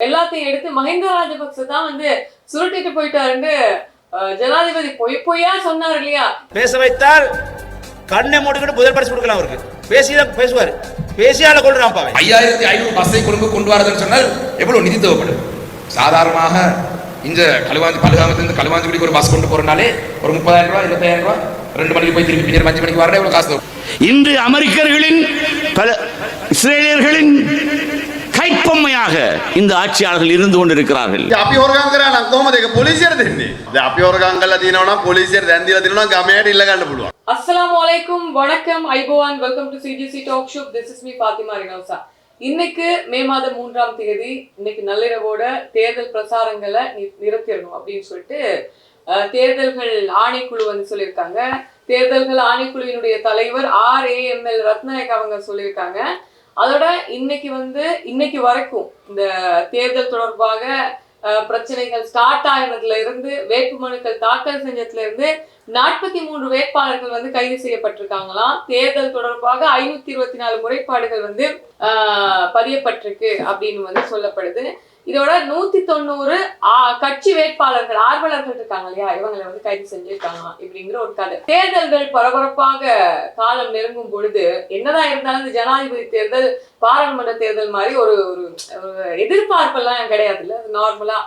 எல்லாத்தையும் எடுத்து மஹிந்த ராஜபக்ச தான் வந்து சுருட்டிட்டு போயிட்டாருன்னு ஜனாதிபதி பொய் பொய்யா சொன்னார் இல்லையா? பேச வைத்தால் கண்ணை மூடிக்கிட்டு முதல் பரிசு கொடுக்கலாம் அவருக்கு. பேசிதான் பேசுவார். பேசியால கொள்றான் பாவை. ஐயாயிரத்தி ஐநூறு பஸ்ஸை கொழும்பு கொண்டு வரதுன்னு சொன்னால் எவ்வளவு நிதி தேவைப்படும்? சாதாரணமாக இந்த களுவாஞ்சி பல்காமத்திலிருந்து களுவாஞ்சிக்குடிக்கு ஒரு பஸ் கொண்டு போறனாலே ஒரு முப்பதாயிரம் ரூபாய் இருபத்தாயிரம் ரூபாய் ரெண்டு மணிக்கு போய் திருப்பி பின்னர் அஞ்சு மணிக்கு வரணும் எவ்வளவு காசு. இன்று அமெரிக்கர்களின் பல இஸ்ரேலியர்களின் கைப்பம்மையாக இந்த ஆட்சியாளர்கள் இருந்து கொண்டிருக்கிறார்கள். அஸ்லாம் வலைக்கும் வணக்கம் ஐபோவான் welcome to CGC talk show this is me Fathima Rinosa இன்னைக்கு மே மாதம் மூன்றாம் தேதி இன்னைக்கு நள்ளிரவோட தேர்தல் பிரசாரங்களை நிறுத்திடணும் அப்படின்னு சொல்லிட்டு தேர்தல்கள் ஆணைக்குழு வந்து சொல்லியிருக்காங்க. தேர்தல்கள் ஆணைக்குழுவினுடைய தலைவர் R A M L Rathnayake அவங்க சொல்லியிருக்காங்க. அதோட இன்னைக்கு வந்து இன்னைக்கு வரைக்கும் இந்த தேர்தல் தொடர்பாக பிரச்சனைகள் ஸ்டார்ட் ஆகினதுல இருந்து வேட்புமனுக்கள் தாக்கல் செஞ்சதுல இருந்து நாற்பத்தி மூன்று வேட்பாளர்கள் வந்து கைது செய்யப்பட்டிருக்காங்களாம் தேர்தல் தொடர்பாக ஐநூத்தி இருபத்தி நாலு முறைப்பாடுகள் வந்து பதியப்பட்டிருக்கு அப்படின்னு வந்து சொல்லப்படுது. இதோட நூத்தி தொண்ணூறு ஆ- கட்சி வேட்பாளர்கள் ஆர்வலர்கள் இருக்காங்க இல்லையா? இவங்களை வந்து கைது செஞ்சிருக்காங்க இப்படிங்கிற ஒரு கதை. தேர்தல்கள் பரபரப்பாக காலம் நெருங்கும் பொழுது என்னதான் இருந்தாலும் இந்த ஜனாதிபதி தேர்தல் பாராளுமன்ற தேர்தல் மாதிரி ஒரு ஒரு எதிர்பார்ப்பெல்லாம் கிடையாது இல்லை. நார்மலா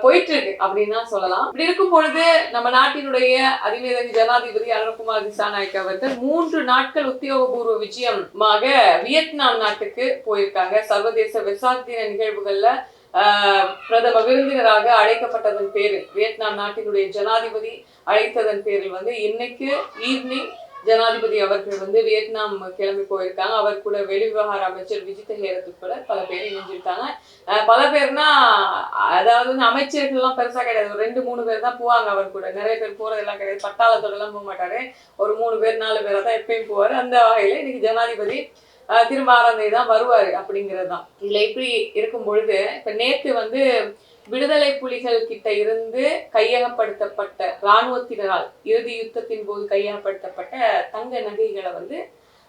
போயிட்டு இருக்கு அப்படின்னு தான் சொல்லலாம். இப்படி இருக்கும் பொழுது நம்ம நாட்டினுடைய அதிவேதக ஜனாதிபதி அனுகுமார் திசாநாயக் அவர்கள் மூன்று நாட்கள் உத்தியோகபூர்வ விஜயமாக வியட்நாம் நாட்டுக்கு போயிருக்காங்க. சர்வதேச வெசாக் நிகழ்வுகள்ல பிரதம விருந்தினராக அழைக்கப்பட்டதன் பேரில் வியட்நாம் நாட்டினுடைய ஜனாதிபதி அழைத்ததன் பேரில் வந்து இன்னைக்கு ஈவினிங் ஜனாதிபதி அவர்கள் வந்து வியட்நாம் கிளம்பி போயிருக்காங்க. அவர் கூட வெளிவிவகார அமைச்சர் விஜித ஹேரத் உட்பட பல பேர் இணைஞ்சிருக்காங்க. அஹ் பல பேர்னா அதாவது வந்து அமைச்சர்கள்லாம் பெருசா கிடையாது. ஒரு ரெண்டு மூணு பேர் தான் போவாங்க அவர் கூட. நிறைய பேர் போறதெல்லாம் கிடையாது. பட்டாளத்தோடலாம் போக மாட்டாரு. ஒரு மூணு பேர் நாலு பேரை தான் எப்பயும் போவாரு. அந்த வகையில இன்னைக்கு ஜனாதிபதி திரும்ப ஆறாம் தேதி தான் வருவார் அப்படிங்கிறது தான். இதுல இப்படி இருக்கும் பொழுது இப்போ நேற்று வந்து விடுதலை புலிகள் கிட்ட இருந்து கையகப்படுத்தப்பட்ட இராணுவத்தினரால் இறுதி யுத்தத்தின் போது கையகப்படுத்தப்பட்ட தங்க நகைகளை வந்து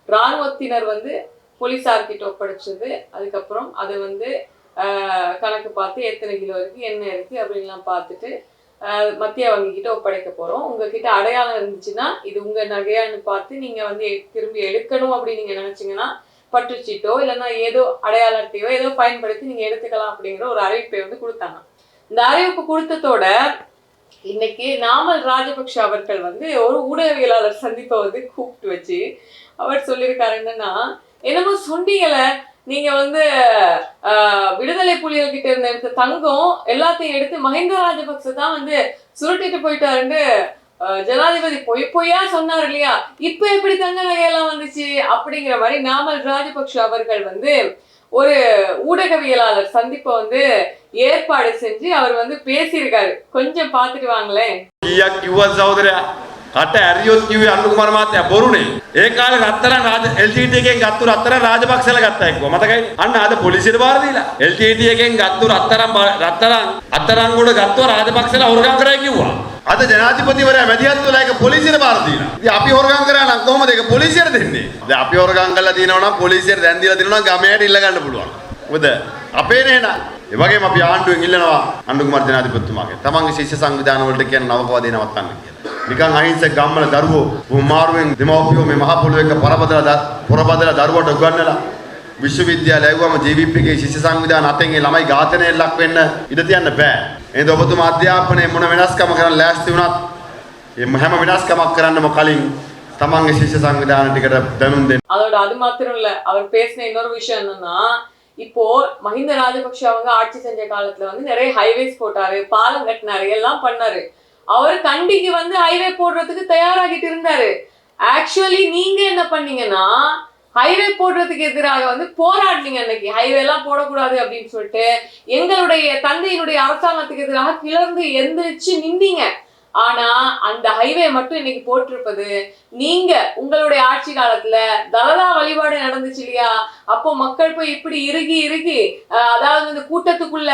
இராணுவத்தினர் வந்து போலீஸார்கிட்ட ஒப்படைச்சது. அதுக்கப்புறம் அதை வந்து கணக்கு பார்த்து எத்தனை கிலோ இருக்குது என்ன இருக்குது அப்படின்லாம் பார்த்துட்டு மத்திய வங்கி கிட்ட ஒப்படைக்க போகிறோம் உங்ககிட்ட அடையாளம் இருந்துச்சுன்னா இது உங்கள் நகையான்னு பார்த்து நீங்கள் வந்து எ- திரும்பி எடுக்கணும் அப்படின்னு நீங்கள் நினச்சிங்கன்னா பட்டுச்சீட்டோ இல்லைன்னா ஏதோ அடையாள அட்டையோ ஏதோ பயன்படுத்தி நீங்கள் எடுத்துக்கலாம் அப்படிங்கிற ஒரு அறிவிப்பை வந்து கொடுத்தாங்க. இந்த அறிவிப்பு கொடுத்ததோட இன்னைக்கு நாமல் ராஜபக்ஷ அவர்கள் வந்து ஒரு ஊடகவியலாளர் சந்திப்பை வந்து கூப்பிட்டு வச்சு அவர் சொல்லியிருக்காரு என்னன்னா என்னமோ சொன்னீங்கல நீங்க வந்து ஆஹ், விடுதலை புலிகள் கிட்ட இருந்த எடுத்த தங்கம் எல்லாத்தையும் எடுத்து மஹிந்த ராஜபக்ச தான் வந்து சுருட்டிட்டு போயிட்டாருன்னு ஜனாதிபதி பொய் பொய்யா சொன்னார் இல்லையா? இப்ப எப்படி தங்க நகையெல்லாம் வந்துச்சு? அப்படிங்கிற மாதிரி நாமல் ராஜபக்ஷ அவர்கள் வந்து ஒரு ஊடகவியலாளர் சந்திப்பை வந்து ஏற்பாடு செஞ்சு அவர் வந்து பேசியிருக்காரு. கொஞ்சம் பாத்துட்டு வாங்களேன். කට ඇරියොත් කිව්වේ අනුර කුමාර මහත්තයා බොරුනේ. ඒ කාලේ රත්තරන් රාජ LTT එකෙන් ගත්තු රත්තරන් රාජපක්ෂලා ගත්තා එක්කෝ මතකයි? අන්න අද පොලිසියට බාර දීලා. LTT එකෙන් ගත්තු රත්තරන් බා- රත්තරන් අත්තරන් ගොඩ ගත්තුව රාජපක්ෂලා හොරගම් කරා කිව්වා. අද ජනාධිපතිවරයා මැදිහත් වෙලා ඒක පොලිසියට බාර දීලා. ඉතින් අපි හොරගම් කරා නම් කොහොමද ඒක පොලිසියට දෙන්නේ? දැන් අපි හොරගම් කරලා තියෙනවා නම් පොලිසියට දැන් දීලා තියෙනවා නම් ගමයට ඉල්ල ගන්න පුළුවන්. මොකද අපේ නේන ඒ වගේම අපි ආණ්ඩුවෙන් ඉල්ලනවා අනුර කුමාර ජනාධිපතිතුමාගෙන් තමන්ගේ ශිෂ්‍ය සංවිධාන වලට කියන නවකවාදී නවත්තන්න කියලා. නිකන් අහිංසක ගම්වල දරුවෝ මාරුවෙන් දෙමව්පියෝ මේ මහ පොළොව එක පරබදලා ද- පොරබදලා දරුවට උගන්වලා විශ්වවිද්‍යාලය ඇව්වම ජීවිප් එකේ ශිෂ්‍ය සංවිධාන අතෙන් ඒ ළමයි ඝාතනයට ලක් වෙන්න ඉඩ තියන්න බෑ. එහෙනම් ඔබතුමා අධ්‍යාපනයේ මොන වෙනස්කම කරන්න ලෑස්ති වුණත් මේ හැම වෙනස්කමක් කරන්නම කලින් තමන්ගේ ශිෂ්‍ය සංවිධාන ටිකට දැනුම් දෙන්න. அதோட அது மாத்திரம் இல்ல அவர் பேசின இன்னொரு விஷயம் என்னன்னா இப்போ மஹிந்த ராஜபக்ஷ அவங்க ஆட்சி செஞ்ச காலத்துல வந்து நிறைய ஹைவேஸ் போட்டாரு பாலம் கட்டினாரு எல்லாம் பண்ணாரு அவர் கண்டிக்கு வந்து ஹைவே போடுறதுக்கு தயாராகிட்டு இருந்தாரு. ஆக்சுவலி நீங்க என்ன பண்ணீங்கன்னா ஹைவே போடுறதுக்கு எதிராக வந்து போராடினீங்க அன்னைக்கு. ஹைவே எல்லாம் போடக்கூடாது அப்படின்னு சொல்லிட்டு எங்களுடைய தந்தையினுடைய அரசாங்கத்துக்கு எதிராக கிளர்ந்து எந்திரிச்சு நின்றீங்க ஆனா அந்த ஹைவே மட்டும் இன்னைக்கு போட்டிருப்பது நீங்க உங்களுடைய ஆட்சி காலத்துல தலதா வழிபாடு நடந்துச்சு இல்லையா அப்போ மக்கள் போய் இப்படி இறுகி இறுகி அஹ், அதாவது இந்த கூட்டத்துக்குள்ள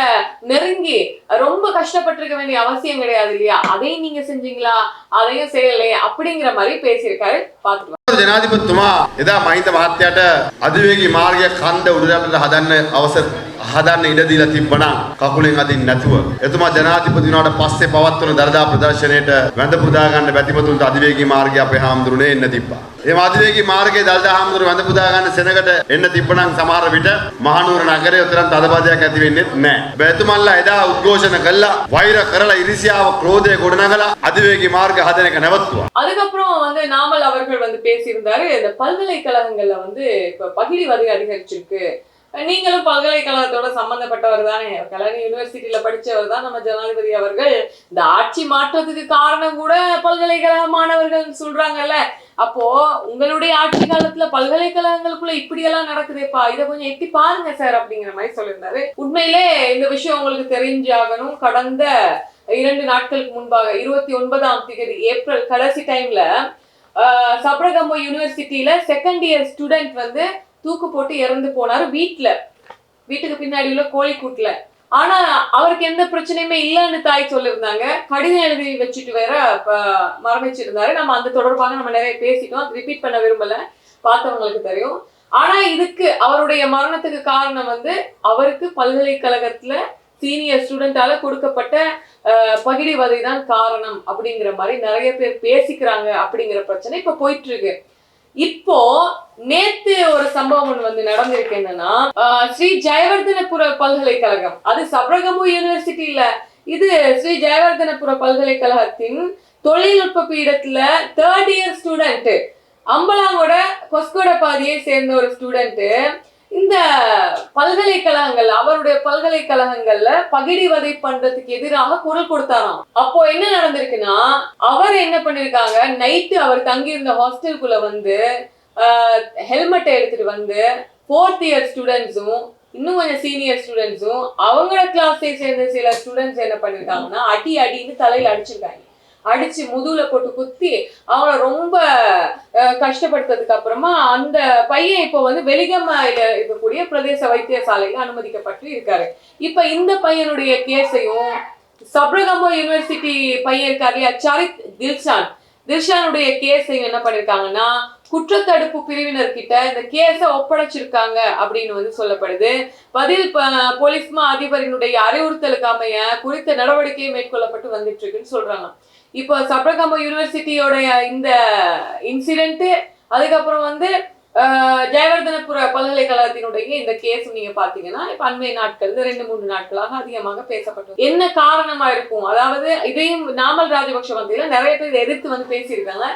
நெருங்கி ரொம்ப கஷ்டப்பட்டிருக்க வேண்டிய அவசியம் கிடையாது இல்லையா அதையும் நீங்க செஞ்சீங்களா அதையும் செய்யலையே அப்படிங்கிற மாதிரி பேசியிருக்காரு பாத்துக்கலாம் ජනාධිපතිතුමා එදා මහින්ද මහත්තයාට අධිවේගී මාර්ගය කන්ද උඩරටට හදන්න අවසර හදන්න ඉඩ දීලා තිබ්බනම් කකුලෙන් අදින්න නැතුව එතුමා ජනාධිපති වුණාට පස්සේ පවත්වන දරදා ප්‍රදර්ශනයේට වැඳ පුදා ගන්න බැතිමතුන්ට අධිවේගී මාර්ගය අපේ හාමුදුරනේ එන්න තිබ්බා. එහෙම අධිවේගී මාර්ගයේ දලදා හාමුදුර වැඳ පුදා ගන්න සෙනගට එන්න තිබ්බනම් සමහර විට මහනුවර නගරයේ උතරම් තදබදයක් ඇති වෙන්නේ නැහැ. බැතිමල්ලා එදා උද්ඝෝෂණ කළා වෛර කරලා ඉරිසියාව ක්‍රෝධය ගොඩනගලා අධිවේගී මාර්ග හදන එක නැවතුවා. அதுக்கப்புறம் வந்து நாமல் அவர்கள் வந்து பேசியிருந்தாரு இந்த பல்கலைக்கழகங்கள்ல வந்து இப்ப பகிடிவதை அதிகரிச்சிருக்கு நீங்களும் பல்கலைக்கழகத்தோட சம்பந்தப்பட்டவர் தானே? கலனி யூனிவர்சிட்டியில படிச்சவர் தான் நம்ம ஜனாதிபதி அவர்கள். இந்த ஆட்சி மாற்றத்துக்கு காரணம் கூட பல்கலைக்கழக மாணவர்கள் சொல்றாங்கல்ல. அப்போ உங்களுடைய ஆட்சி காலத்துல பல்கலைக்கழகங்களுக்குள்ள இப்படியெல்லாம் நடக்குதேப்பா? இதை கொஞ்சம் எட்டி பாருங்க சார் அப்படிங்கிற மாதிரி சொல்லியிருந்தாரு. உண்மையிலே இந்த விஷயம் உங்களுக்கு தெரிஞ்சாகணும். கடந்த இரண்டு நாட்களுக்கு முன்பாக இருபத்தி ஒன்பதாம் தேதி ஏப்ரல் கடைசி டைம்ல சபரகம்போ யூனிவர்சிட்டியில செகண்ட் இயர் ஸ்டூடெண்ட் வந்து தூக்கு போட்டு இறந்து போனாரு வீட்டில் வீட்டுக்கு பின்னாடி உள்ள கோழிக்கூட்டுல. ஆனா அவருக்கு எந்த பிரச்சனையுமே இல்லைன்னு தாய் சொல்லியிருந்தாங்க. கடிதம் எழுதி வச்சுட்டு வேற மரணிச்சிருந்தாரு நம்ம அந்த தொடர்பாக நம்ம நிறைய பேசிட்டோம். அது ரிப்பீட் பண்ண விரும்பல. பார்த்தவங்களுக்கு தெரியும். ஆனா இதுக்கு அவருடைய மரணத்துக்கு காரணம் வந்து அவருக்கு பல்கலைக்கழகத்துல சீனியர் ஸ்டூடெண்டால கொடுக்கப்பட்ட பகிடி வதை தான் காரணம் அப்படிங்கிற மாதிரி நிறைய பேர் பேசிக்கிறாங்க அப்படிங்கிற பிரச்சனை இப்ப போயிட்டு இருக்கு. இப்போ நேத்து ஒரு சம்பவம் ஒண்ணு வந்து நடந்திருக்கு என்னன்னா ஆஹ் ஸ்ரீ ஜெயவர்தனபுர பல்கலைக்கழகம். அது சபரகமு யூனிவர்சிட்டி இல்ல இது ஸ்ரீ ஜெயவர்தனபுர பல்கலைக்கழகத்தின் தொழில்நுட்ப பீடத்துல third year student Ambalangoda Koskoda பாதியை சேர்ந்த ஒரு ஸ்டூடெண்ட் இந்த பல்கலைக்கழகங்கள் அவருடைய பல்கலைக்கழகங்கள்ல பகிடிவதை பண்றதுக்கு எதிராக குரல் கொடுத்தாராம். அப்போ என்ன நடந்திருக்குன்னா அவர் என்ன பண்ணிருக்காங்க நைட்டு அவர் தங்கியிருந்த ஹாஸ்டலுக்குள்ள வந்து ஹெல்மெட்டை எடுத்துட்டு வந்து ஃபோர்த் இயர் ஸ்டூடெண்ட்ஸும் இன்னும் கொஞ்சம் சீனியர் ஸ்டூடெண்ட்ஸும் அவங்களோட கிளாஸை சேர்ந்த சில ஸ்டூடெண்ட்ஸ் என்ன பண்ணிருக்காங்கன்னா அடி அடின்னு தலையில அடிச்சிருக்காங்க. அடிச்சு முதுகுல போட்டு குத்தி அவங்கள ரொம்ப கஷ்டப்படுத்ததுக்கு அப்புறமா அந்த பையன் இப்போ வந்து வெலிகம்மாயில இருக்கக்கூடிய பிரதேச வைத்தியசாலையில அனுமதிக்கப்பட்டு இருக்காரு. இப்ப இந்த பையனுடைய கேஸையும் சப்ரகம்போ யூனிவர்சிட்டி பையன் இருக்காரு இல்லையா சரித் தில்ஷான். தில்ஷானுடைய கேஸையும் என்ன பண்ணிருக்காங்கன்னா குற்றத்தடுப்பு பிரிவினர்கிட்ட இந்த கேஸை ஒப்படைச்சிருக்காங்க அப்படின்னு வந்து சொல்லப்படுது. பதில் போலீஸ் மா அதிபரினுடைய அறிவுறுத்தலுக்கு அமைய குறித்த நடவடிக்கை மேற்கொள்ளப்பட்டு வந்துட்டு இருக்குன்னு சொல்றாங்க. இப்போ சப்ரகம்போ யூனிவர்சிட்டியோடைய இந்த இன்சிடென்ட்டு அதுக்கப்புறம் வந்து ஜெயவர்தனபுர பல்கலைக்கழகத்தினுடைய இந்த கேஸ் நீங்க பாத்தீங்கன்னா இப்ப அண்மை நாட்கள் இந்த ரெண்டு மூன்று நாட்களாக அதிகமாக பேசப்பட்டது என்ன காரணமா இருக்கும்? அதாவது இதையும் நாமல் ராஜபக்ஷ மத்தியில நிறைய பேர் எதிர்த்து வந்து பேசியிருக்காங்க.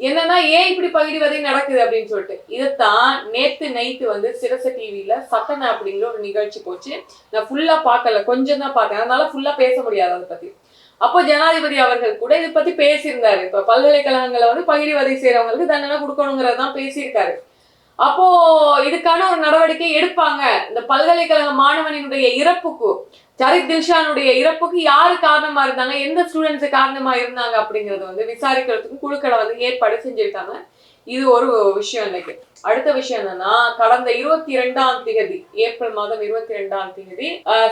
என்னன்னா ஏன் இப்படி பகிர்வதை நடக்குது அப்படின்னு சொல்லிட்டு. இதைத்தான் நேத்து நைட்டு வந்து சிரச டிவியில சட்டன அப்படிங்கிற ஒரு நிகழ்ச்சி போச்சு. நான் ஃபுல்லா பார்க்கல. கொஞ்சம் தான் பார்த்தேன். அதனால ஃபுல்லா பேச முடியாது அதை பத்தி. அப்போ ஜனாதிபதி அவர்கள் கூட இதை பத்தி பேசியிருந்தாரு. இப்ப பல்கலைக்கழகங்களை வந்து பகிர்வதை செய்யறவங்களுக்கு தண்டனை கொடுக்கணுங்கிறதான் பேசியிருக்காரு. அப்போ இதுக்கான ஒரு நடவடிக்கை எடுப்பாங்க. இந்த பல்கலைக்கழக மாணவனினுடைய இறப்புக்கு சரித் தில்ஷானுடைய இறப்புக்கு யாரு காரணமா இருந்தாங்க? எந்த ஸ்டூடெண்ட்ஸ் காரணமா இருந்தாங்க அப்படிங்கறது வந்து விசாரிக்கிறதுக்கு குழுக்களை வந்து ஏற்பாடு செஞ்சிருக்காங்க. இது ஒரு விஷயம் இன்னைக்கு அடுத்த விஷயம் என்னன்னா கடந்த இருபத்தி இரண்டாம் தேதி ஏப்ரல் மாதம் இருபத்தி இரண்டாம் தேதி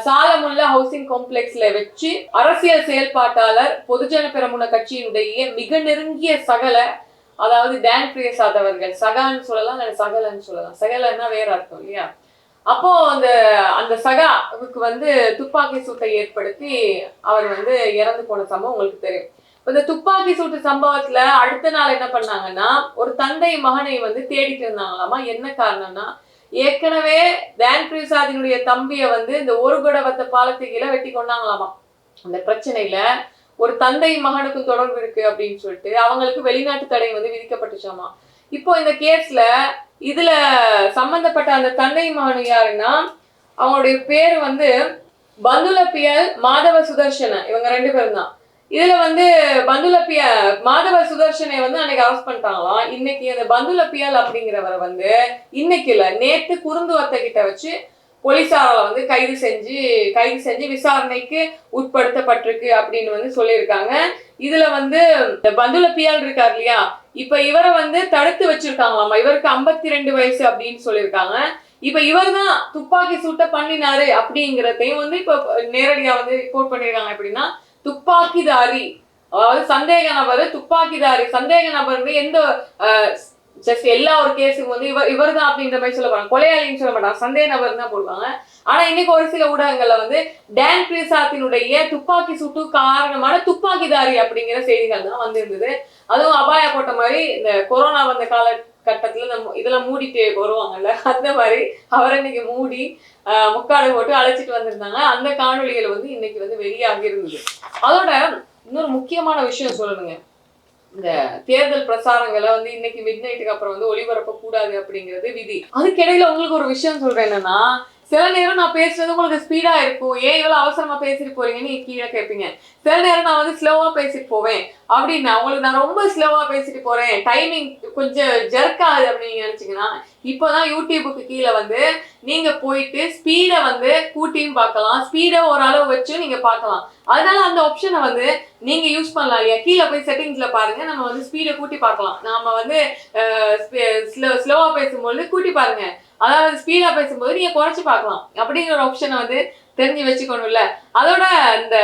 சாலமுல்ல ஹவுசிங் காம்ப்ளெக்ஸ்ல வச்சு அரசியல் செயல்பாட்டாளர் பொதுஜன பெரமுன கட்சியினுடைய மிக நெருங்கிய சகல அதாவது டேன் பிரியசாத் அவர்கள் சகான்னு சொல்லலாம் சகலன்னு சொல்லலாம். சகலன்னா வேற அர்த்தம் இல்லையா? அப்போ அந்த அந்த சகாவுக்கு வந்து துப்பாக்கி சூட்டை ஏற்படுத்தி அவர் வந்து இறந்து போன சம்பவம் உங்களுக்கு தெரியும். இந்த துப்பாக்கி சூட்டு சம்பவத்துல அடுத்த நாள் என்ன பண்ணாங்கன்னா ஒரு தந்தை மகனை வந்து தேடிட்டு இருந்தாங்களாமா? என்ன காரணம்னா ஏற்கனவே டேன் பிரசாதினுடைய தம்பியை வந்து இந்த ஒரு குடவத்த பாலத்துக்கு கீழே வெட்டி கொண்டாங்களாமா? அந்த பிரச்சனையில ஒரு தந்தை மகனுக்கும் தொடர்பு இருக்கு அப்படின்னு சொல்லிட்டு அவங்களுக்கு வெளிநாட்டு தடை வந்து விதிக்கப்பட்டுச்சாமா? இப்போ இந்த கேஸ்ல இதுல சம்பந்தப்பட்ட அந்த தந்தை மகன் யாருன்னா அவங்களுடைய பேர் வந்து பந்துலப்பியல் மாதவ சுதர்ஷன இவங்க ரெண்டு பேரும் தான் இதுல வந்து பந்துலப்பிய மாதவ சுதர்ஷனை வந்து அன்னைக்கு அரெஸ்ட் பண்ணிட்டாங்களாம். இன்னைக்கு அந்த பந்துலப்பியல் அப்படிங்கிறவரை வந்து இன்னைக்கு இல்ல நேத்து குறுந்துவத்த கிட்ட வச்சு போலீசாரால வந்து கைது செஞ்சு கைது செஞ்சு விசாரணைக்கு உட்படுத்தப்பட்டிருக்கு அப்படின்னு வந்து சொல்லியிருக்காங்க. இதுல வந்து இந்த பந்துல பியால் இருக்கார் இல்லையா? இப்ப இவரை வந்து தடுத்து வச்சிருக்காங்களாமா. இவருக்கு 52 ரெண்டு வயசு அப்படின்னு சொல்லியிருக்காங்க. இப்ப இவர் தான் துப்பாக்கி சூட்ட பண்ணினாரு அப்படிங்கிறதையும் வந்து இப்ப நேரடியா வந்து ரிப்போர்ட் பண்ணிருக்காங்க எப்படின்னா துப்பாக்கிதாரி. அதாவது சந்தேக நபர் துப்பாக்கிதாரி சந்தேக நபர் வந்து எந்த ஜஸ்ட் எல்லா ஒரு கேஸுக்கும் வந்து இவர் இவர் தான் அப்படின்ற மாதிரி சொல்ல போறாங்க கொலையாளின்னு சொல்ல மாட்டாங்க. சந்தேக நபர் தான் போடுவாங்க. ஆனா இன்னைக்கு ஒரு சில ஊடகங்கள்ல வந்து டேன் பிரசாத்தினுடைய துப்பாக்கி சுட்டு காரணமான துப்பாக்கிதாரி அப்படிங்கிற செய்திகள் தான் வந்திருந்தது. அதுவும் அபாய போட்ட மாதிரி இந்த கொரோனா வந்த கால கட்டத்துல நம்ம இதெல்லாம் மூடிட்டு வருவாங்கல்ல அந்த மாதிரி அவரை இன்னைக்கு மூடி ஆஹ், போட்டு அழைச்சிட்டு வந்திருந்தாங்க. அந்த காணொளிகள் வந்து இன்னைக்கு வந்து வெளியாகி இருந்தது. அதோட இன்னொரு முக்கியமான விஷயம் சொல்லணுங்க. இந்த தேர்தல் பிரசாரங்களை வந்து இன்னைக்கு மிட் நைட்டுக்கு அப்புறம் வந்து ஒளிபரப்ப கூடாது அப்படிங்கிறது விதி. அதுக்கிடையில உங்களுக்கு ஒரு விஷயம் சொல்றேன் என்னன்னா சில நேரம் நான் பேசுறது உங்களுக்கு ஸ்பீடா இருக்கும். ஏன் இவ்வளவு அவசரமா பேசிட்டு போறீங்கன்னு கீழே கேட்பீங்க சில நேரம் நான் வந்து ஸ்லோவா பேசிட்டு போவேன். அப்படின்னா உங்களுக்கு நான் ரொம்ப ஸ்லோவா பேசிட்டு போறேன். டைமிங் கொஞ்சம் ஜெர்க் ஆகுது அப்படின்னு நினைச்சீங்கன்னா இப்போதான் யூடியூபுக்கு கீழே வந்து நீங்க போயிட்டு ஸ்பீடை வந்து கூட்டியும் பார்க்கலாம். ஸ்பீடை ஓரளவு வச்சும் நீங்க பார்க்கலாம். அதனால அந்த ஆப்ஷனை வந்து நீங்க யூஸ் பண்ணலாம் இல்லையா? கீழே போய் செட்டிங்ஸ்ல பாருங்க. நம்ம வந்து ஸ்பீடை கூட்டி பார்க்கலாம். நாம வந்து ஸ்லோவா பேசும்போது கூட்டி பாருங்க. அதாவது ஸ்பீடா பேசும்போது நீங்க குறைச்சு பார்க்கலாம். அப்படிங்கிற ஒரு ஆப்ஷனை வந்து தெரிஞ்சு வச்சுக்கணும்ல. அதோட இந்த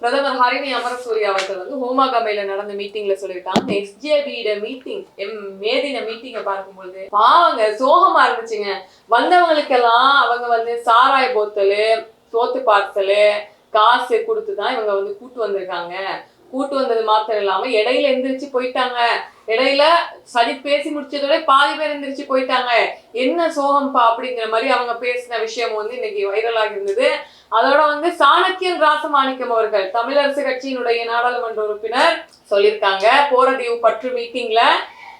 பிரதமர் ஹரிணி அமரசூரி அவர்கள் வந்து ஹோமாகமையில நடந்த மீட்டிங்ல சொல்லியிருக்காங்க. எஸ்ஜேபியிட மீட்டிங் எம் மேதின மீட்டிங்கை பார்க்கும்பொழுது பாவங்க சோகமா இருந்துச்சுங்க. வந்தவங்களுக்கெல்லாம் அவங்க வந்து சாராய போத்தலு சோத்து பார்சலு காசு கொடுத்து தான் இவங்க வந்து கூட்டு வந்திருக்காங்க. கூட்டு வந்தது மாத்திரம் இல்லாம இடையில எந்திரிச்சு போயிட்டாங்க. இடையில சரி பேசி முடிச்சதோட பாதி பேர் எந்திரிச்சு போயிட்டாங்க. என்ன சோகம்பா அப்படிங்கிற மாதிரி அவங்க பேசின விஷயம் வந்து இன்னைக்கு வைரலாக இருந்தது அதோட வந்து சாணக்கியன் ராசமாணிக்கம் அவர்கள் தமிழரசு கட்சியினுடைய நாடாளுமன்ற உறுப்பினர் சொல்லியிருக்காங்க. போரதீவு பற்று மீட்டிங்ல.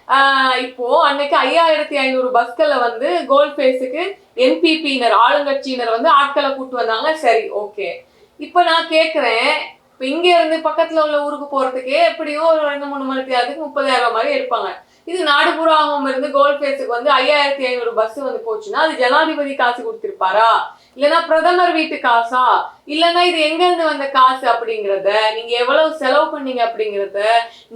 ஆஹ் இப்போ அன்னைக்கு ஐயாயிரத்தி ஐநூறு பஸ்கள்ல வந்து கோல்ட் ஃபேஸுக்கு என்பிபியினர் ஆளுங்கட்சியினர் வந்து ஆட்களை கூட்டு வந்தாங்க. சரி ஓகே. இப்போ நான் கேட்குறேன் இப்போ இங்கே இருந்து பக்கத்தில் உள்ள ஊருக்கு போகிறதுக்கே எப்படியும் ஒரு ரெண்டு மூணு மணி நேரத்துக்கு முப்பதாயிரம் மாதிரி எடுப்பாங்க. இது நாடு பூராவும் இருந்து கோல் ஃபேஸுக்கு வந்து ஐயாயிரத்தி ஐநூறு பஸ் வந்து போச்சுன்னா அது ஜனாதிபதி காசு கொடுத்துருப்பாரா? இல்லைன்னா பிரதமர் வீட்டு காசா? இல்லைன்னா இது எங்கேருந்து வந்த காசு அப்படிங்கிறத நீங்கள் எவ்வளவு செலவு பண்ணீங்க அப்படிங்கிறத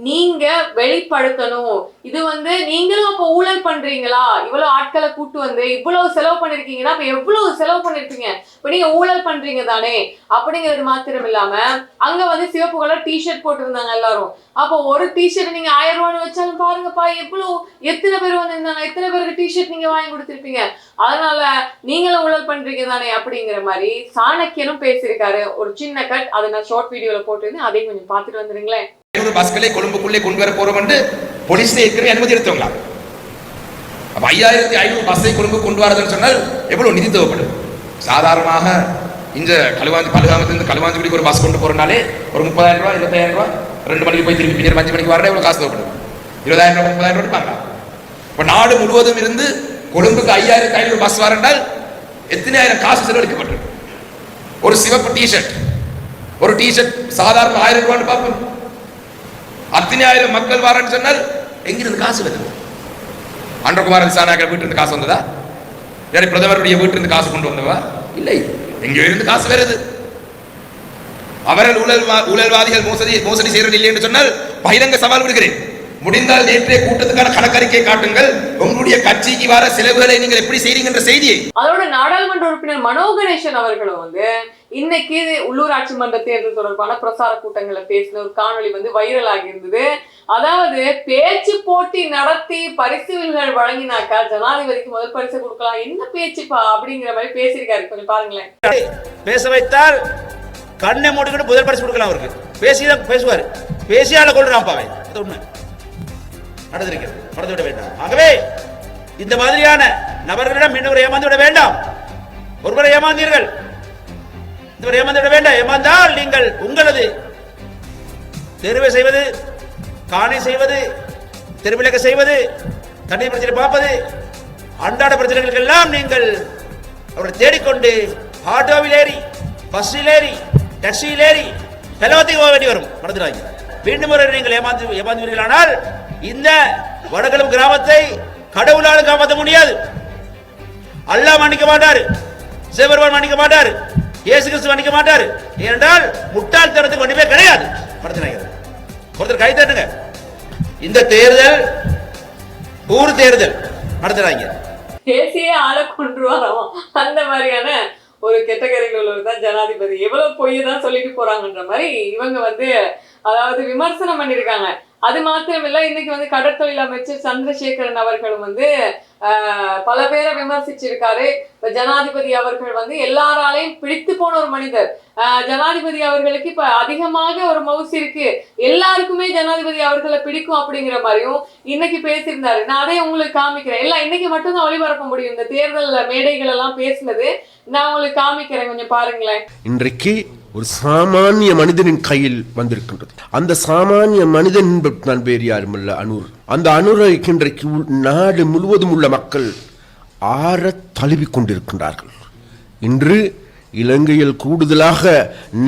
நீங்கள் வெளிப்படுத்தணும். இது வந்து நீங்களும் அப்போ ஊழல் பண்ணுறீங்களா இவ்வளோ ஆட்களை கூட்டு வந்து இவ்வளோ செலவு பண்ணிருக்கீங்கன்னா அப்போ எவ்வளோ செலவு பண்ணியிருப்பீங்க இப்போ நீங்கள் ஊழல் பண்ணுறீங்க தானே? அப்படிங்கிறது மாத்திரம் இல்லாமல் அங்கே வந்து சிவப்பு கலர் டிஷர்ட் போட்டிருந்தாங்க எல்லாரும். அப்போ ஒரு டிஷர்ட் நீங்கள் ஆயிரம் ரூபான்னு வச்சாலும் பாருங்கப்பா எவ்வளோ எத்தனை பேர் வந்திருந்தாங்க? எத்தனை பேருக்கு டிஷர்ட் நீங்கள் வாங்கி கொடுத்துருப்பீங்க? அதனால நீங்களும் ஊழல் பண்ணுறீங்க தானே அப்படிங்கிற மாதிரி சாணக்கியனும் பேசியிருக்காரு. ஒரு சின்ன கட் அதை நான் ஷார்ட் வீடியோல போட்டிருந்தேன். அதையும் கொஞ்சம் பார்த்துட்டு வந்துருங்களேன். பஸ்களை கொழும்புக்குள்ளே கொண்டு வர போறோம் என்று போலீஸ்ல ஏற்கனவே அனுமதி எடுத்தவங்களா? அப்ப ஐயாயிரத்தி ஐநூறு பஸ்ஸை கொழும்பு கொண்டு வரதுன்னு சொன்னால் எவ்வளவு நிதி தேவைப்படும்? சாதாரணமாக இந்த கழுவாஞ்சி பல்காமத்திலிருந்து கழுவாஞ்சிக்குடிக்கு ஒரு பஸ் கொண்டு போறனாலே ஒரு முப்பதாயிரம் ரூபாய் இருபத்தாயிரம் ரூபாய் ரெண்டு மணிக்கு போய் திருப்பி பின்னர் அஞ்சு மணிக்கு வர எவ்வளவு காசு தேவைப்படும். இருபதாயிரம் ரூபாய் முப்பதாயிரம் ரூபாய் எடுப்பாங்க இப்ப நாடு முழுவதும் இருந்து கொழும்புக்கு ஐயாயிரத்தி ஐநூறு பஸ் வரண்டால் எத்தனை ஆயிரம் காசு செலவழிக்கப்பட்டிருக்கு? ஒரு சிவப்பு டிஷர்ட் ஒரு டிஷர்ட் சாதாரண ஆயிரம் ரூபான்னு பார்ப்போம். அத்தனை ஆயிரம் மக்கள் வரேன்னு சொன்னால் எங்கிருந்து காசு வருது? அன்றகுமாரன் சாணாக்கள் வீட்டிலிருந்து காசு வந்ததா? வேற பிரதமருடைய வீட்டிலிருந்து காசு கொண்டு வந்தவா? இல்லை. எங்கேயோ இருந்து காசு வருது. அவர்கள் ஊழல் ஊழல்வாதிகள் மோசடி மோசடி செய்யறது இல்லை என்று சொன்னால் பகிரங்க சவால் விடுகிறேன். முடிந்தால் நேற்றைய கூட்டத்துக்கான கணக்கறிக்கை காட்டுங்கள். உங்களுடைய கட்சிக்கு வர செலவுகளை நீங்கள் எப்படி செய்றீங்க என்ற செய்தியை. அதோட நாடாளுமன்ற உறுப்பினர் மனோ கணேசன் அவர்களும் வந்து இன்னைக்கு உள்ளூராட்சி மன்ற தேர்தல் தொடர்பான பிரசார கூட்டங்களை பேசின ஒரு காணொளி வந்து வைரல் ஆகியிருந்தது. அதாவது பேச்சு போட்டி நடத்தி பரிசுகள் வழங்கினாக்கா ஜனாதிபதிக்கு முதல் பரிசு கொடுக்கலாம். என்ன பேச்சுப்பா அப்படிங்கிற மாதிரி பேசியிருக்காரு. கொஞ்சம் பாருங்களேன். பேச வைத்தால் கண்ணை மூடிக்கிட்டு முதல் பரிசு கொடுக்கலாம் அவருக்கு. பேசி தான் பேசுவார். பேசியால கொள்றான் பாவை உண்மை. நடந்திருக்கிறது மறந்து விட வேண்டாம். ஆகவே இந்த மாதிரியான நபர்களிடம் இன்னொரு ஏமாந்து விட வேண்டாம். ஒருவரை ஏமாந்தீர்கள். இதுவரை ஏமாந்து விட வேண்டாம். ஏமாந்தால் நீங்கள் உங்களது தெருவை செய்வது காணி செய்வது தெருவிளக்க செய்வது தண்ணீர் பிரச்சனை பார்ப்பது அன்றாட பிரச்சனைகளுக்கெல்லாம் நீங்கள் அவரை தேடிக்கொண்டு ஆட்டோவில் ஏறி பஸ்ஸில் ஏறி டாக்ஸியில் ஏறி செலவத்துக்கு போக வேண்டி வரும். மறந்துடாங்க மீண்டும் ஒரு நீங்கள் ஏமாந்து ஏமாந்துவீர்களானால் இந்த வடகலம் கிராமத்தை கடவுளால் காப்பாற்ற முடியாது. அல்லாஹ் மன்னிக்க மாட்டார். சிவபெருமான் மன்னிக்க மாட்டார். இயேசு கிறிஸ்து மன்னிக்க மாட்டார். ஏனென்றால் முட்டாள்தனத்துக்கு ஒன்றுமே கிடையாது. பிரச்சனை ஒருத்தர் கை தட்டுங்க. இந்த தேர்தல் ஊர் தேர்தல் நடத்துறாங்க. தேசிய ஆளை கொண்டுருவாராம் அந்த மாதிரியான ஒரு கெட்டகரியில் உள்ளவர் தான் ஜனாதிபதி. எவ்வளவு பொய்யை தான் சொல்லிட்டு போறாங்கன்ற மாதிரி இவங்க வந்து அதாவது விமர்சனம் பண்ணியிருக்காங்க. அது மாத்திரமில்ல இன்னைக்கு வந்து கடற்தொழில் அமைச்சர் சந்திரசேகரன் அவர்களும் வந்து ஆஹ், பல பேரை விமர்சிச்சிருக்காரு. இப்ப ஜனாதிபதி அவர்கள் வந்து எல்லாராலையும் பிடித்து போன ஒரு மனிதர். ஆஹ், ஜனாதிபதி அவர்களுக்கு இப்ப அதிகமாக ஒரு மவுஸ் இருக்கு. எல்லாருக்குமே ஜனாதிபதி அவர்களை பிடிக்கும் அப்படிங்கிற மாதிரியும் இன்னைக்கு பேசியிருந்தாரு. நான் அதை உங்களுக்கு காமிக்கிறேன். எல்லாம் இன்னைக்கு மட்டும்தான் ஒளிபரப்ப முடியும். இந்த தேர்தல் மேடைகள் எல்லாம் பேசுனது. நான் உங்களுக்கு காமிக்கிறேன். கொஞ்சம் பாருங்களேன். இன்றைக்கு ஒரு சாமானிய மனிதனின் கையில் வந்திருக்கின்றது. அந்த சாமானிய மனிதன் நான் வேறு யாருமல்ல அனூர் அந்த அனூரை இன்றைக்கு நாடு முழுவதும் உள்ள மக்கள் ஆற தழுவிக் கொண்டிருக்கின்றார்கள். இன்று இலங்கையில் கூடுதலாக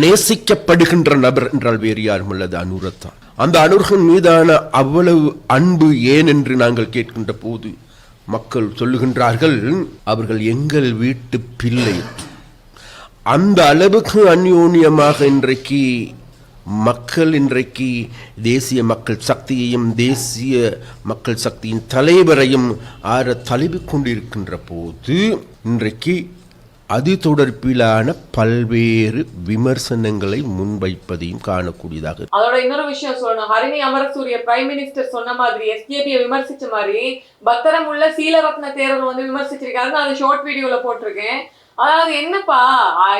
நேசிக்கப்படுகின்ற நபர் என்றால் வேறு யாரும் அல்லது அனுரத்தான் அந்த அனுர்கன் மீதான அவ்வளவு அன்பு ஏன் என்று நாங்கள் கேட்கின்ற போது மக்கள் சொல்லுகின்றார்கள் அவர்கள் எங்கள் வீட்டு பிள்ளை. அந்த அளவுக்கு அந்யோன்யமாக இன்றைக்கு மக்கள் இன்றைக்கு தேசிய மக்கள் சக்தியையும் தேசிய மக்கள் சக்தியின் தலைவரையும் ஆற தழுவி கொண்டிருக்கின்ற போது இன்றைக்கு அது தொடர்பிலான பல்வேறு விமர்சனங்களை முன்வைப்பதையும் காணக்கூடியதாக அதோட இன்னொரு விஷயம் சொல்லணும். ஹரிணி அமரசூரிய பிரைம் மினிஸ்டர் சொன்ன மாதிரி எஸ்கேபியை விமர்சிச்ச மாதிரி பத்திரம் உள்ள சீலரத்ன தேர்தல் வந்து விமர்சிச்சிருக்காரு. நான் அதை ஷார்ட் வீடியோல போட்டிருக்கேன். அதாவது என்னப்பா?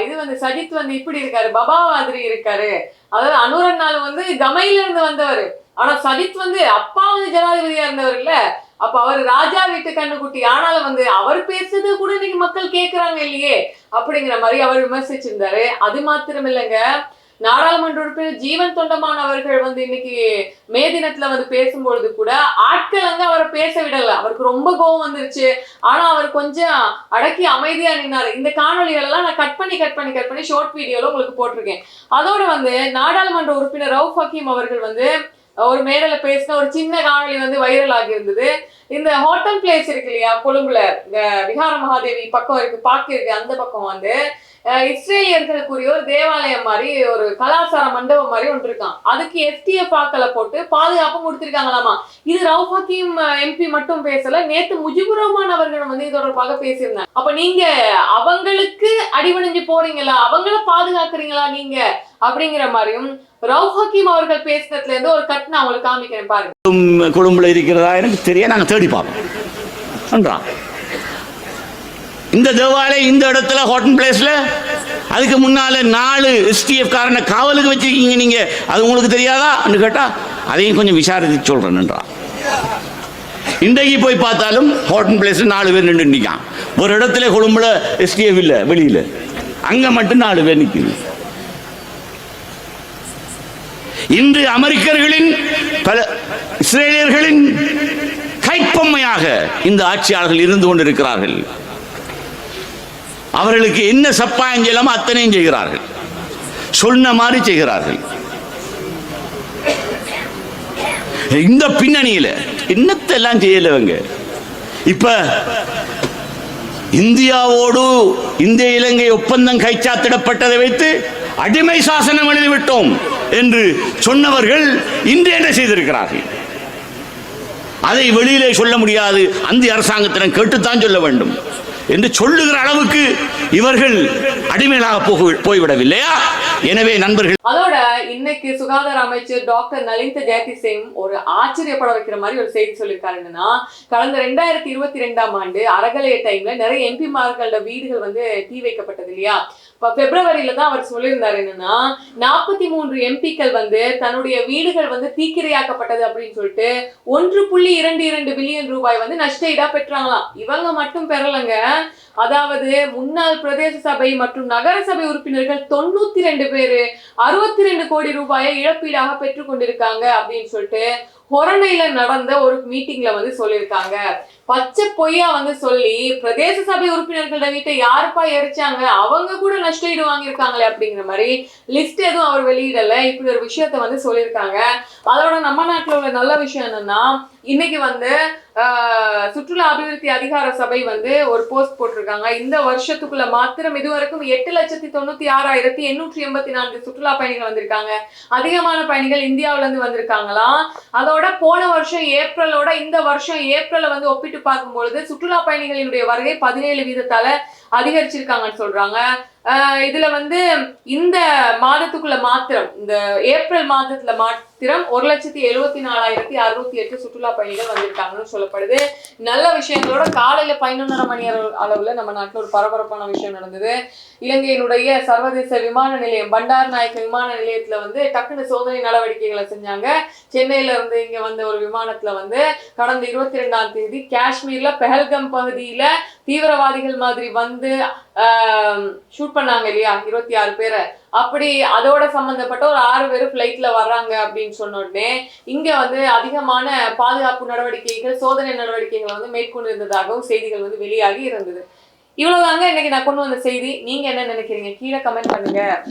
இது வந்து சஜித் வந்து இப்படி இருக்காரு பபா மாதிரி இருக்காரு. அதாவது அனுரன்னால வந்து கமையில இருந்து வந்தவர். ஆனா சஜித் வந்து அப்பா வந்து ஜனாதிபதியா இருந்தவர் இல்ல. அப்ப அவர் ராஜா வீட்டு கண்ணுக்குட்டி ஆனாலும் வந்து அவர் பேசுறது கூட இன்னைக்கு மக்கள் கேக்குறாங்க இல்லையே? அப்படிங்கிற மாதிரி அவர் விமர்சிச்சிருந்தாரு. அது மாத்திரம் இல்லைங்க. நாடாளுமன்ற உறுப்பினர் ஜீவன் தொண்டமான் அவர்கள் வந்து இன்னைக்கு மே தினத்துல வந்து பேசும்பொழுது கூட ஆட்கள் வந்து அவரை பேச விடல. அவருக்கு ரொம்ப கோபம் வந்துருச்சு. ஆனா அவர் கொஞ்சம் அடக்கி அமைதியா நின்னாரு. இந்த காணொளிகள் எல்லாம் நான் கட் பண்ணி கட் பண்ணி கட் பண்ணி ஷார்ட் வீடியோல உங்களுக்கு போட்டிருக்கேன். அதோட வந்து நாடாளுமன்ற உறுப்பினர் ரவுஃப் ஹக்கீம் அவர்கள் வந்து ஒரு மேடல பேசின ஒரு சின்ன காணொளி வந்து வைரல் ஆகி இருந்தது. இந்த ஹோட்டல் பிளேஸ் இருக்கு இல்லையா? கொழும்புல இந்த விகார மகாதேவி பக்கம் இருக்கு பாக்கு இருக்கு அந்த பக்கம் வந்து இஸ்ரேலியர்களுக்குரிய ஒரு தேவாலயம் மாதிரி ஒரு கலாச்சார மண்டபம் மாதிரி ஒன்று இருக்கான் அதுக்கு எஸ்டிஎஃப் ஆக்களை போட்டு பாதுகாப்பு கொடுத்துருக்காங்களாமா. இது ரவுஃப் ஹக்கீம் எம்பி மட்டும் பேசல நேத்து முஜிபுர் ரஹ்மான் அவர்களும் வந்து இது தொடர்பாக பேசியிருந்தாங்க அப்ப நீங்க அவங்களுக்கு அடிவணிஞ்சு போறீங்களா? அவங்கள பாதுகாக்கிறீங்களா நீங்க? அப்படிங்கிற மாதிரியும் ரவுஃப் ஹக்கீம் அவர்கள் பேசினதுல இருந்து ஒரு கட் நான் அவங்களுக்கு காமிக்கிறேன் பாருங்க. உம், இருக்கிறதா? எனக்கு தெரிய நாங்க தேடி பார்ப்போம். இந்த தேவாலயம் இந்த இடத்துல ஹோட்டன் பிளேஸ்ல அதுக்கு முன்னால நாலு எஸ்டிஎஃப் காரனை காவலுக்கு வச்சிருக்கீங்க நீங்க. அது உங்களுக்கு தெரியாதான்னு கேட்டா அதையும் கொஞ்சம் விசாரித்து சொல்றேன்ன்றான் இன்றைக்கு போய் பார்த்தாலும் ஹோட்டன் பிளேஸ்ல நாலு பேர் நின்று நிற்கான் ஒரு இடத்துல கொழும்புல எஸ்டிஎஃப் இல்லை வெளியில. அங்க மட்டும் நாலு பேர் நிற்குது இன்று அமெரிக்கர்களின் பல இஸ்ரேலியர்களின் கைப்பொம்மையாக இந்த ஆட்சியாளர்கள் இருந்து கொண்டிருக்கிறார்கள். அவர்களுக்கு என்ன சப்பாயம் செய்யலாமோ அத்தனையும் செய்கிறார்கள். சொன்ன மாதிரி செய்கிறார்கள். இந்த பின்னணியில என்னத்தெல்லாம் செய்யலவங்க இப்ப இந்தியாவோடு இந்திய இலங்கை ஒப்பந்தம் கைச்சாத்திடப்பட்டதை வைத்து அடிமை சாசனம் எழுதிவிட்டோம் என்று சொன்னவர்கள் இன்று என்ன செய்திருக்கிறார்கள்? அதை வெளியிலே சொல்ல முடியாது. அந்த அரசாங்கத்திடம் கேட்டுத்தான் சொல்ல வேண்டும். என்று சொல்லுகிற அளவுக்கு இவர்கள் அடிமைகளாக போக போய்விடவில்லையா? எனவே நண்பர்கள் அதோட இன்னைக்கு சுகாதார அமைச்சர் டாக்டர் நலிந்த ஜெயதிசிங் ஒரு ஆச்சரியப்பட வைக்கிற மாதிரி ஒரு செய்தி சொல்லியிருக்காரு என்னன்னா கடந்த ரெண்டாயிரத்தி இருபத்தி ரெண்டாம் ஆண்டு அறகலைய டைம்ல நிறைய எம்பிமார்களோட வீடுகள் வந்து தீ வைக்கப்பட்டது இல்லையா? பிப்ரவரியில தான் அவர் சொல்லியிருந்தாரு என்னன்னா நாற்பத்தி மூன்று எம்பிக்கள் வந்து தன்னுடைய வீடுகள் வந்து தீக்கிரையாக்கப்பட்டது அப்படின்னு சொல்லிட்டு ஒன்று புள்ளி இரண்டு இரண்டு பில்லியன் ரூபாய் வந்து நஷ்ட ஈடா பெற்றாங்களாம். இவங்க மட்டும் பெறலங்க. அதாவது முன்னாள் பிரதேச சபை மற்றும் நகர சபை உறுப்பினர்கள் தொண்ணூத்தி ரெண்டு பேரு அறுபத்தி ரெண்டு கோடி ரூபாயை இழப்பீடாக பெற்றுக் கொண்டிருக்காங்க அப்படின்னு சொல்லிட்டு ஹொரணையில நடந்த ஒரு மீட்டிங்ல வந்து சொல்லியிருக்காங்க. பச்சை பொய்யா வந்து சொல்லி பிரதேச சபை உறுப்பினர்களோட வீட்டை யாருப்பா எரிச்சாங்க? அவங்க கூட நஷ்டஈடு வாங்கியிருக்காங்களே அப்படிங்கிற மாதிரி லிஸ்ட் எதுவும் அவர் வெளியிடல. இப்படி ஒரு விஷயத்த வந்து சொல்லியிருக்காங்க. அதோட நம்ம நாட்டில் உள்ள நல்ல விஷயம் என்னன்னா இன்னைக்கு வந்து ஆஹ், சுற்றுலா அபிவிருத்தி அதிகார சபை வந்து ஒரு போஸ்ட் போட்டிருக்காங்க. இந்த வருஷத்துக்குள்ள மாத்திரம் இதுவரைக்கும் எட்டு லட்சத்தி தொண்ணூத்தி ஆறாயிரத்தி எண்ணூற்றி எண்பத்தி நான்கு சுற்றுலா பயணிகள் வந்திருக்காங்க. அதிகமான பயணிகள் இந்தியாவுல இருந்து வந்திருக்காங்களாம். அதோட போன வருஷம் ஏப்ரலோட இந்த வருஷம் ஏப்ரல வந்து ஒப்பிட்டு பார்க்கும்பொழுது சுற்றுலா பயணிகளினுடைய வருகை பதினேழு வீதத்தால அதிகரிச்சிருக்காங்கன்னு சொல்றாங்க. ஆஹ் இதுல வந்து இந்த மாதத்துக்குள்ள மாத்திரம் இந்த ஏப்ரல் மாதத்துல மாத்திரம் ஒரு லட்சத்தி எழுபத்தி நாலாயிரத்தி அறுபத்தி எட்டு சுற்றுலா பயணிகள் வந்திருக்காங்கன்னு சொல்லப்படுது. நல்ல விஷயங்களோட காலையில பதினொன்றரை மணி அளவு- அளவுல நம்ம நாட்டில் ஒரு பரபரப்பான விஷயம் நடந்தது. இலங்கையினுடைய சர்வதேச விமான நிலையம் பண்டார் நாயக்க விமான நிலையத்துல வந்து டக்குனு சோதனை நடவடிக்கைகளை செஞ்சாங்க. சென்னையில இருந்து இங்க வந்த ஒரு விமானத்துல வந்து கடந்த இருபத்தி ரெண்டாம் தேதி காஷ்மீர்ல பெஹல்கம் பகுதியில தீவிரவாதிகள் மாதிரி வந்து ஷூட் பண்ணாங்க இல்லையா? இருபத்தி ஆறு பேரை. அப்படி அதோட சம்பந்தப்பட்ட ஒரு ஆறு பேர் ஃப்ளைட்ல வர்றாங்க அப்படின்னு சொன்ன உடனே இங்க வந்து அதிகமான பாதுகாப்பு நடவடிக்கைகள் சோதனை நடவடிக்கைகளை வந்து மேற்கொண்டிருந்ததாகவும் செய்திகள் வந்து வெளியாகி இருந்தது. இவ்வளவுதாங்க இன்னைக்கு நான் கொண்டு வந்த செய்தி. நீங்க என்ன நினைக்கிறீங்க? கீழே கமெண்ட் பண்ணுங்க.